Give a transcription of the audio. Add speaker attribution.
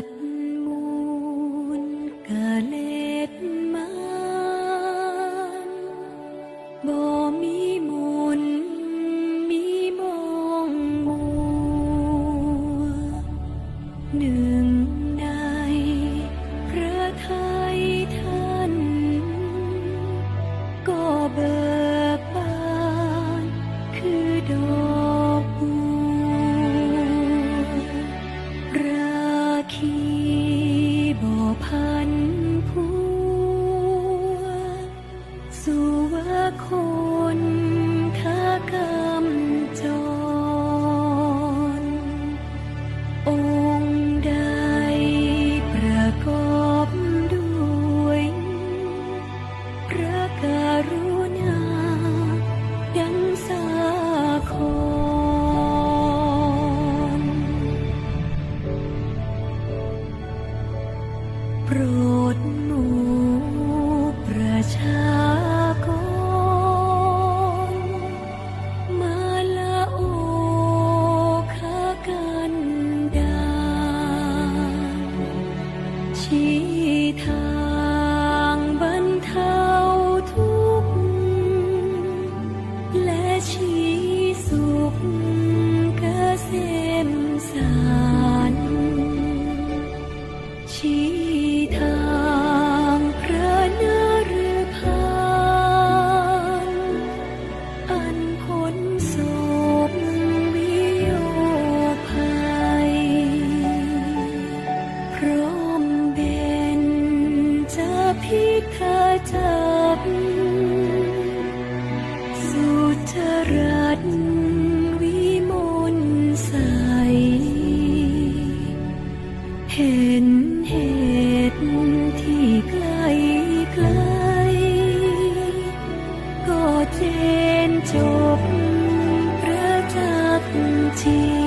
Speaker 1: mắt ปรดหมู่ประชากร มาละโอคากันดาชีทา ที่เธอจับสุจรัตวิมลใส เห็นเหตุที่ไกลไกล ก็เจนจบประจักษ์ที